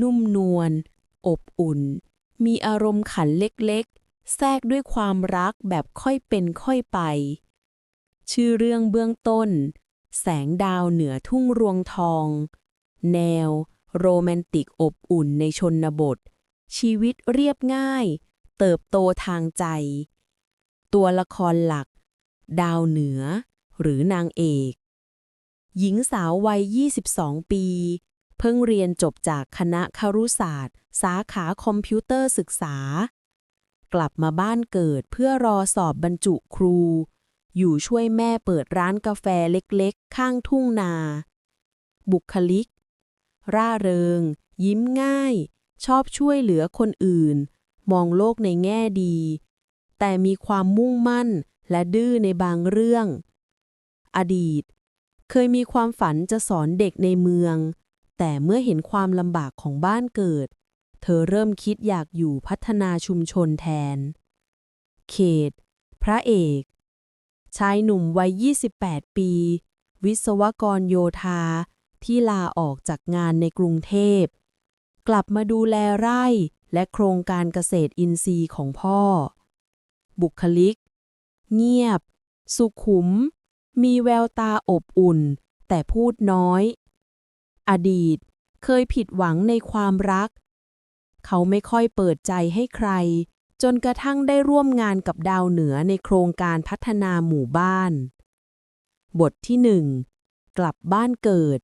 นุ่มนวล อบอุ่น มีอารมณ์ขันเล็กๆ แทรกด้วยความรักแบบค่อยเป็นค่อยไป ชื่อเรื่องเบื้องต้น แสงดาวเหนือทุ่งรวงทอง แนว โรแมนติกอบอุ่นในชนบท ชีวิตเรียบง่าย เติบโตทางใจ ตัวละครหลัก ดาวเหนือ หรือนางเอก หญิงสาววัย 22 ปี เพิ่งเรียนจบจากคณะครุศาสตร์ สาขาคอมพิวเตอร์ศึกษา กลับมาบ้านเกิดเพื่อรอสอบบรรจุครู อยู่ช่วยแม่เปิดร้านกาแฟเล็กๆ ข้างทุ่งนา บุคลิก ร่าเริง ยิ้มง่าย ชอบช่วยเหลือคนอื่น มองโลกในแง่ดี แต่มีความมุ่งมั่นและดื้อในบางเรื่อง อดีต เคยมีความฝันจะสอนเด็กในเมือง แต่เมื่อเห็นความลำบากของบ้านเกิด เธอเริ่มคิดอยากอยู่พัฒนาชุมชนแทน เขต พระเอก ชายหนุ่มวัย 28 ปี วิศวกรโยธา ที่ลาออกจากงานในกรุงเทพ กลับมาดูแลไร่และโครงการเกษตรอินทรีย์ของพ่อ บุคลิก เงียบ สุขุม มีแววตาอบอุ่น แต่พูดน้อย อดีต เคยผิดหวังในความรัก เขาไม่ค่อยเปิดใจให้ใคร จนกระทั่งได้ร่วมงานกับดาวเหนือในโครงการพัฒนาหมู่บ้าน บทที่หนึ่งกลับบ้านเกิด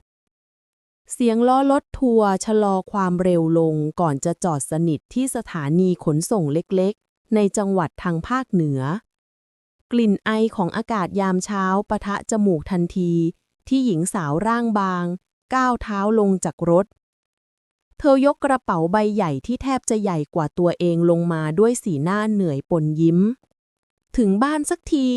เสียงล้อรถทัวร์ชะลอความเร็วลงก่อนจะจอดสนิทที่สถานีขนส่งเล็กๆ ในจังหวัดทางภาคเหนือ กลิ่นไอของอากาศยามเช้าปะทะจมูกทันทีที่หญิงสาวร่างบาง ก้าวเท้าลงจากรถ เธอยกกระเป๋าใบใหญ่ที่แทบจะใหญ่กว่าตัวเองลงมาด้วยสีหน้าเหนื่อยปนยิ้ม ถึงบ้านสักที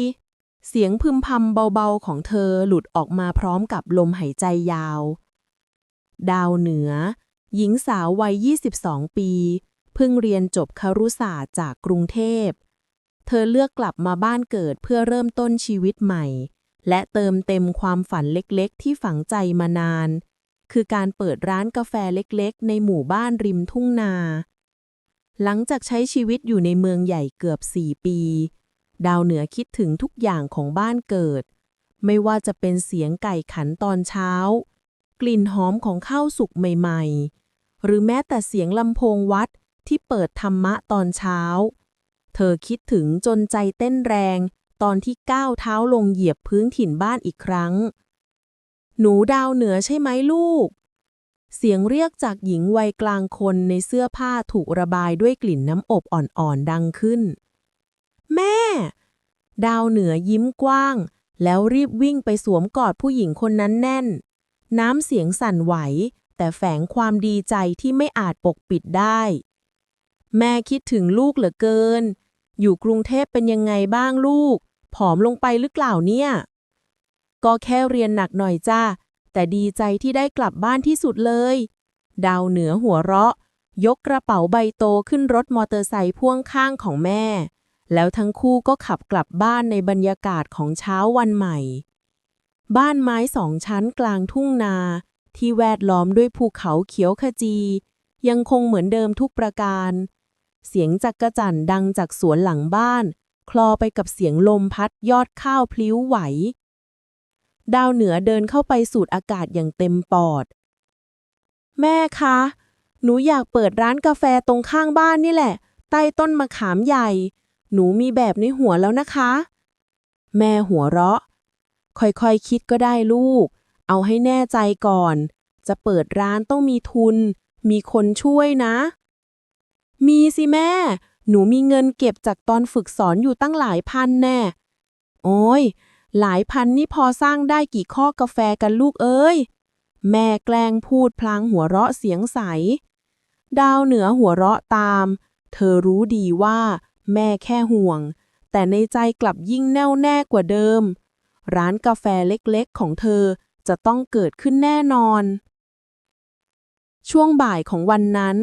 เสียงพึมพำเบาๆของเธอหลุดออกมาพร้อมกับลมหายใจยาว ดาวเหนือ หญิงสาววัย 22 ปี เพิ่งเรียนจบครุศาสตร์จากกรุงเทพเธอเลือกกลับมาบ้านเกิดเพื่อเริ่มต้นชีวิตใหม่ และเติมเต็มความฝันเล็กๆ ที่ฝังใจมานาน คือการเปิดร้านกาแฟเล็กๆ ในหมู่บ้านริมทุ่งนา หลังจากใช้ชีวิตอยู่ในเมืองใหญ่เกือบ 4 ปี ดาวเหนือคิดถึงทุกอย่างของบ้านเกิด ไม่ว่าจะเป็นเสียงไก่ขันตอนเช้า กลิ่นหอมของข้าวสุกใหม่ ๆ หรือแม้แต่เสียงลำโพงวัดที่เปิดธรรมะตอนเช้า เธอคิดถึงจนใจเต้นแรง ตอนที่ก้าวเท้าลงเหยียบพื้นถิ่นบ้านอีกครั้ง หนูดาวเหนือใช่ไหมลูก เสียงเรียกจากหญิงวัยกลางคนในเสื้อผ้าถูกระบายด้วยกลิ่นน้ำอบอ่อนๆดังขึ้น แม่ ดาวเหนือยิ้มกว้าง แล้วรีบวิ่งไปสวมกอดผู้หญิงคนนั้นแน่น น้ำเสียงสั่นไหว แต่แฝงความดีใจที่ไม่อาจปกปิดได้ แม่คิดถึงลูกเหลือเกิน อยู่กรุงเทพเป็นยังไงบ้างลูก ผอมลงไปหรือเปล่าเนี่ย ก็แค่เรียนหนักหน่อยจ้า แต่ดีใจที่ได้กลับบ้านที่สุดเลย ดาวเหนือหัวเราะ ยกกระเป๋าใบโตขึ้นรถมอเตอร์ไซค์พ่วงข้างของแม่ แล้วทั้งคู่ก็ขับกลับบ้านในบรรยากาศของเช้าวันใหม่ บ้านไม้สองชั้นกลางทุ่งนา ที่แวดล้อมด้วยภูเขาเขียวขจี ยังคงเหมือนเดิมทุกประการ เสียงจักกะจั่นดังจากสวนหลังบ้าน คลอไปกับเสียงลมพัดยอดข้าวพลิ้วไหว ดาวเหนือเดินเข้าไปสูดอากาศอย่างเต็มปอด แม่คะ หนูอยากเปิดร้านกาแฟตรงข้างบ้านนี่แหละ ใต้ต้นมะขามใหญ่ หนูมีแบบในหัวแล้วนะคะ แม่หัวเราะ ค่อยๆคคิดก็ได้ลูก เอาให้แน่ใจก่อน จะเปิดร้านต้องมีทุน มีคนช่วยนะ มีสิแม่ หนูมีเงินเก็บจากตอนฝึกสอนอยู่ตั้งหลายพันแน่ โอ้ย หลายพันนี่พอสร้างได้กี่ข้อกาแฟกันลูกเอ้ย แม่แกล้งพูดพลางหัวเราะเสียงใส ดาวเหนือหัวเราะตาม เธอรู้ดีว่า แม่แค่ห่วง แต่ในใจกลับยิ่งแน่วแน่กว่าเดิม ร้านกาแฟเล็กๆของเธอจะต้องเกิดขึ้นแน่นอน ช่วงบ่ายของวันนั้น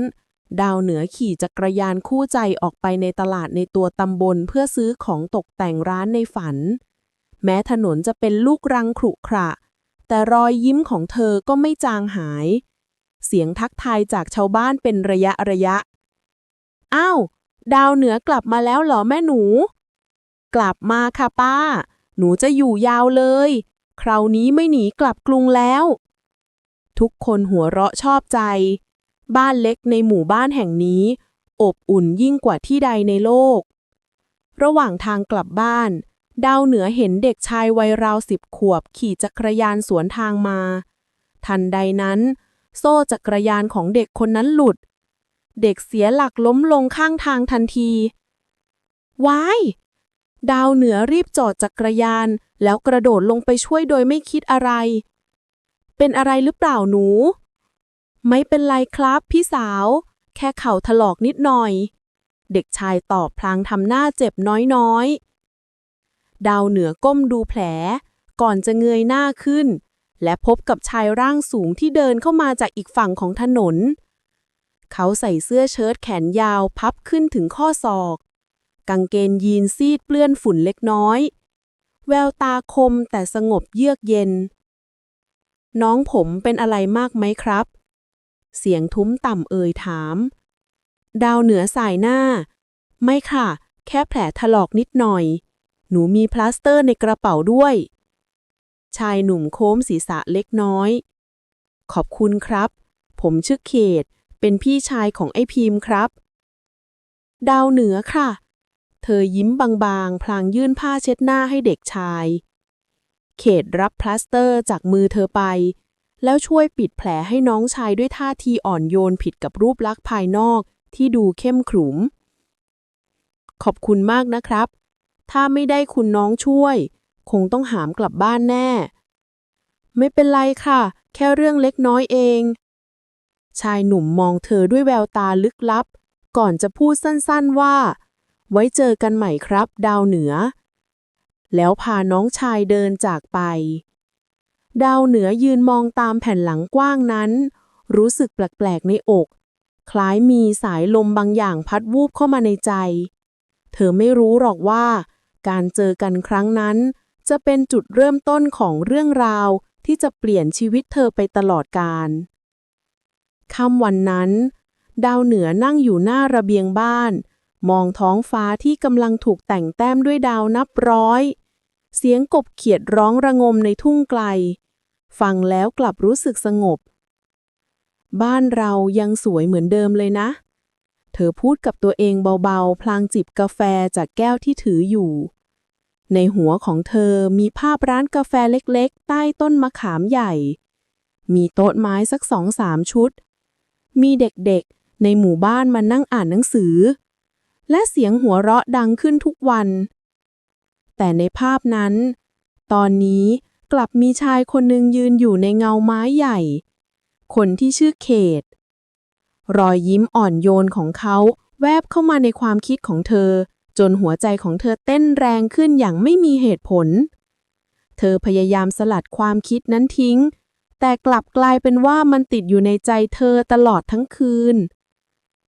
ดาวเหนือขี่จักรยานคู่ใจออกไปในตลาดในตัวตำบลเพื่อซื้อของตกแต่งร้านในฝัน แม้ถนนจะเป็นลูกรังขรุขระ แต่รอยยิ้มของเธอก็ไม่จางหาย เสียงทักทายจากชาวบ้านเป็นระยะระยะ อ้าว ดาวเหนือกลับมาแล้วเหรอแม่หนู กลับมาค่ะป้า หนูจะอยู่ยาวเลย คราวนี้ไม่หนีกลับกรุงแล้ว ทุกคนหัวเราะชอบใจ บ้านเล็กในหมู่บ้านแห่งนี้ อบอุ่นยิ่งกว่าที่ใดในโลก ระหว่างทางกลับบ้าน ดาวเหนือเห็นเด็กชายวัยราวสิบขวบขี่จักรยานสวนทางมา ทันใดนั้น โซ่จักรยานของเด็กคนนั้นหลุด เด็กเสียหลักล้มลงข้างทางทันที ว้าย ดาวเหนือรีบจอดจักรยาน แล้วกระโดดลงไปช่วยโดยไม่คิดอะไร เป็นอะไรหรือเปล่าหนู ไม่เป็นไรครับพี่สาว แค่เข่าถลอกนิดหน่อย เด็กชายตอบพลางทำหน้าเจ็บน้อยๆ ดาวเหนือก้มดูแผล ก่อนจะเงยหน้าขึ้น และพบกับชายร่างสูงที่เดินเข้ามาจากอีกฝั่งของถนน เขาใส่เสื้อเชิ้ตแขนยาวพับขึ้นถึงข้อศอก กางเกงยีนซีดเปื้อนฝุ่นเล็กน้อย แววตาคมแต่สงบเยือกเย็น น้องผมเป็นอะไรมากไหมครับ เสียงทุ้มต่ำเอ่ยถาม ดาวเหนือสายหน้า ไม่ค่ะ แค่แผลถลอกนิดหน่อย หนูมีพลาสเตอร์ในกระเป๋าด้วย ชายหนุ่มโค้มศีรษะเล็กน้อย ขอบคุณครับ ผมชื่อเขต เป็นพี่ชายของไอ้พิมพ์ครับ ดาวเหนือค่ะ เธอยิ้มบางๆ พลางยื่นผ้าเช็ดหน้าให้เด็กชาย เขตรับพลาสเตอร์จากมือเธอไป แล้วช่วยปิดแผลให้น้องชายด้วยท่าทีอ่อนโยนผิดกับรูปลักษณ์ภายนอกที่ดูเข้มขรึมขอบคุณมากนะครับ ถ้าไม่ได้คุณน้องช่วย คงต้องหามกลับบ้านแน่ ไม่เป็นไรค่ะ แค่เรื่องเล็กน้อยเอง ชายหนุ่มมองเธอด้วยแววตาลึกลับ ก่อนจะพูดสั้นๆว่า ไว้เจอกันใหม่ครับ ดาวเหนือ แล้วพาน้องชายเดินจากไป ดาวเหนือยืนมองตามแผ่นหลังกว้างนั้น รู้สึกแปลกๆในอก คล้ายมีสายลมบางอย่างพัดวูบเข้ามาในใจเธอไม่รู้หรอกว่า การเจอกันครั้งนั้น จะเป็นจุดเริ่มต้นของเรื่องราวที่จะเปลี่ยนชีวิตเธอไปตลอดกาลค่ำวันนั้น ดาวเหนือนั่งอยู่หน้าระเบียงบ้าน มองท้องฟ้าที่กำลังถูกแต่งแต้มด้วยดาวนับร้อย เสียงกบเขียดร้องระงมในทุ่งไกล ฟังแล้วกลับรู้สึกสงบ บ้านเรายังสวยเหมือนเดิมเลยนะ เธอพูดกับตัวเองเบาๆ พลางจิบกาแฟจากแก้วที่ถืออยู่ ในหัวของเธอมีภาพร้านกาแฟเล็กๆ ใต้ต้นมะขามใหญ่ มีโต๊ะไม้สักสองสามชุด มีเด็กๆ ในหมู่บ้านมานั่งอ่านหนังสือ และเสียงหัวเราะดังขึ้นทุกวัน แต่ในภาพนั้น ตอนนี้กลับมีชายคนหนึ่งยืนอยู่ในเงาไม้ใหญ่ คนที่ชื่อเขต รอยยิ้มอ่อนโยนของเขาแวบเข้ามาในความคิดของเธอ จนหัวใจของเธอเต้นแรงขึ้นอย่างไม่มีเหตุผล เธอพยายามสลัดความคิดนั้นทิ้ง แต่กลับกลายเป็นว่ามันติดอยู่ในใจเธอตลอดทั้งคืน